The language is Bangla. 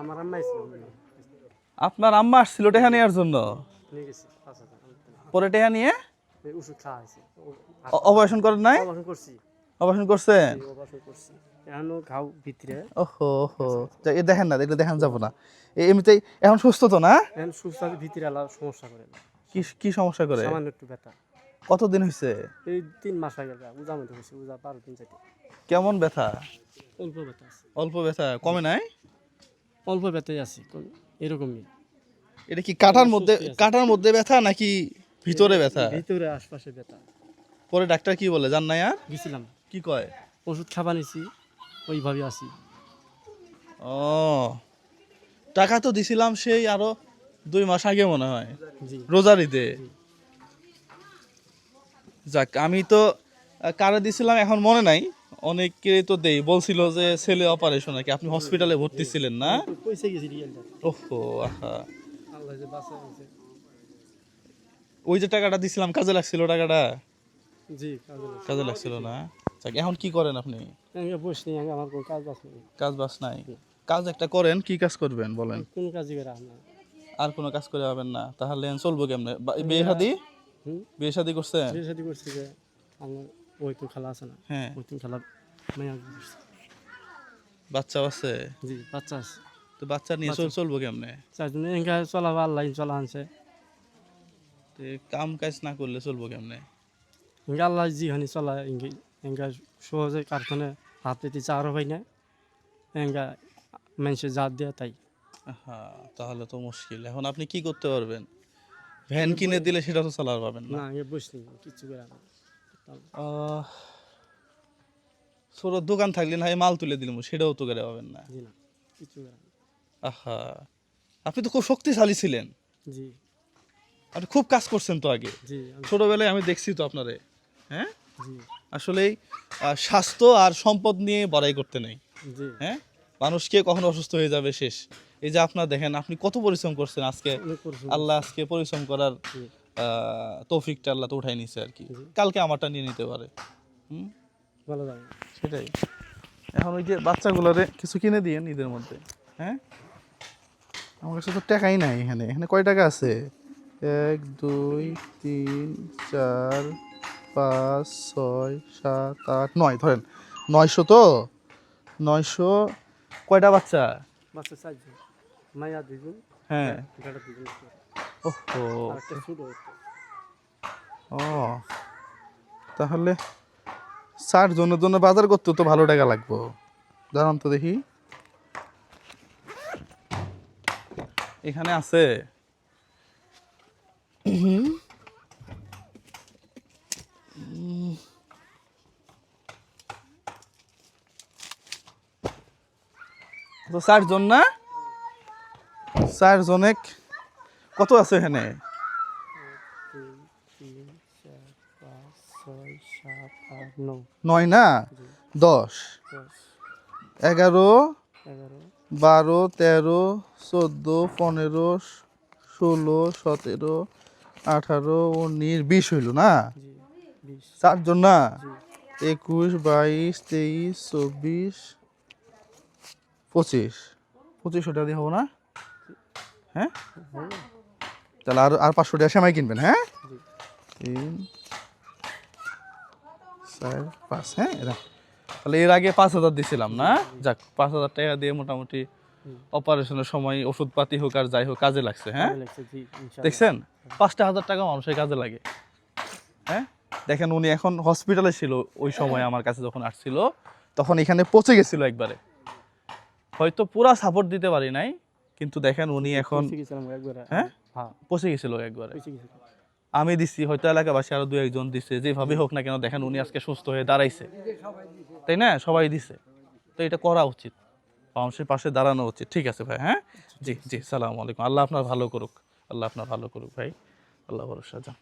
আমার আম্মা আপনার আম্মা আসছিল টেহা নেওয়ার জন্য? পরে টেহা নিয়ে? ওষুধ খাওয়া হয়েছে অপারেশন করেন নাই? অপারেশন করছি। অপারেশন করছেন? অপারেশন করছি। এখনও ঘাও ভিতরে। ওহো ওহো। এ দেখেন না এটা দেখান যাব না। এমনিতেই এখন সুস্থ তো না? এখন সুস্থ আছে ভিতরে সমস্যা করে। না কি কি সমস্যা করে? সামান্য একটু ব্যথা। কতদিন হয়েছে এই তিন মাস আগে উজা মধ্যে হয়েছে উজা বারো দিন কেমন ব্যথা? অল্প ব্যথা অল্প ব্যথা কমে নাই? অল্প ব্যথাই আছে এরকমই। এটা কি কাটার মধ্যে কাটার মধ্যে ব্যথা নাকি ভিতরে ব্যথা? ভিতরে আশপাশে ব্যথা। পরে ডাক্তার কি বলে জান না আর? গেছিলাম। কি কয়? ওষুধ খাবা নিছি ওইভাবে আছি। ও টাকা তো দিছিলাম সেই আরও দুই মাস আগে মনে হয়। রোজারিতে যাক আমি তো কারে দিছিলাম এখন মনে নাই অনেকে তো দেই। বলছিল যে ছেলে অপারেশন নাকি আপনি হসপিটালে ভর্তি ছিলেন না? ওহো আহা। ওই যে টাকাটা দিছিলাম কাজে লাগছিল টাকাটা? জি কাজে লাগছিল। না? এখন কি করেন আপনি? বসে আমার কোনো কাজ বাস নেই। কাজ বাস নাই। কাজ একটা করেন কি কাজ করবেন বলেন? কোনো কাজই করে আপনার আর কোনো কাজ করে পাবেন না। তাহলে চলবো কেমনে? বিয়ে শাদি? বিয়ে শাদি করছেন? বিয়ে শাদি করছি যে আমার ওই তো খেলা আছে না। হ্যাঁ। খেলা মাইয়া বাচ্চা আছে? জি বাচ্চা আছে। তো বাচ্চা নিয়ে চল চলবো কেমনে? চারজনে এঙ্গা চলাবা আল্লাহ চলা আনছে। তো কাম কাজ না করলে চলবো কেমনে? এঙ্গা আল্লাহ যেখানে চলা এঙ্গে এঙ্গা সহজে কারখানে হাত পেতে চারও হয় না। এঙ্গা মানুষের জাত দেয়া তাই। হ্যাঁ তাহলে তো মুশকিল। এখন আপনি কি করতে পারবেন? ভ্যান কিনে দিলে সেটা তো চালার পাবেন না। বসনি কিচ্ছু করে ছোট দোকান থাকলে না মাল তুলে দিলাম সেটাও তো করে পাবেন না। আহা আপনি তো খুব শক্তিশালী ছিলেন। জি। আপনি খুব কাজ করছেন তো আগে। ছোটবেলায় আমি দেখছি তো আপনারে হ্যাঁ? আসলেই স্বাস্থ্য আর সম্পদ নিয়ে বড়াই করতে নেই। হ্যাঁ? মানুষকে কখনো অসুস্থ হয়ে যাবে শেষ। এই যে আপনার দেখেন আপনি কত পরিশ্রম করছেন আজকে। আল্লাহ আজকে পরিশ্রম করার তৌফিকটা আল্লাহ তো উঠাই নিছে আর কি। কালকে আমারটা নিয়ে নিতে পারে। হুম? ভালো যাবে সেটাই। এখন ওই যে বাচ্চাগুলোরে কিছু কিনে দিয়ে ঈদের মধ্যে হ্যাঁ? আমার কাছে তো টাকাই নাই এখানে। এখানে কয় টাকা আছে? এক দুই তিন চার পাঁচ ছয় সাত আট নয়। ধরেন নয়শো তো? নয়শো কয়টা বাচ্চা? বাচ্চা চারজন। দুজন হ্যাঁ। ও তাহলে চার জনের জন্য বাজার করতে তো ভালো টাকা লাগবো। দাঁড়ান তো দেখি। এখানে আছে। তো চারজন না? চারজনে কত আছে এখানে? নয়। না? দশ। এগারো বারো তেরো চোদ্দ পনেরো ষোলো সতেরো আঠারো উনিশ বিশ হইল না? চারজন না? একুশ বাইশ তেইশ চব্বিশ পঁচিশ। পঁচিশশো টাকা দিয়ে হব না? হ্যাঁ? তাহলে আর আর পাঁচশো টাকা সেমাই কিনবেন হ্যাঁ? তিন চার পাঁচ হ্যাঁ এরা তাহলে এর আগে পাঁচ হাজার দিছিলাম না? যাক পাঁচ হাজার টাকা দিয়ে মোটামুটি অপারেশনের সময় ওষুধপাতি হোক আর যাই হোক কাজে লাগছে হ্যাঁ? দেখছেন? পাঁচটা হাজার টাকা মানুষের কাজে লাগে হ্যাঁ? দেখেন উনি এখন হসপিটালে ছিল ওই সময় আমার কাছে যখন আসছিল তখন এখানে পচে গেছিল একবারে। হয়তো পুরা সাপোর্ট দিতে পারি নাই কিন্তু দেখেন উনি এখন একবারে হ্যাঁ? হ্যাঁ পচে গেছিল একবারে। আমি দিছি হয়তো এলাকাবাসী আরও দু একজন দিছে যেভাবে হোক না কেন দেখেন উনি আজকে সুস্থ হয়ে দাঁড়াইছে। তাই না? সবাই দিছে। তো এটা করা উচিত। মানুষের পাশে দাঁড়ানো উচিত। ঠিক আছে ভাই হ্যাঁ? জি জি সালাম আলাইকুম। আল্লাহ আপনার ভালো করুক। আল্লাহ আপনার ভালো করুক ভাই। আল্লাহ ভরসা যান।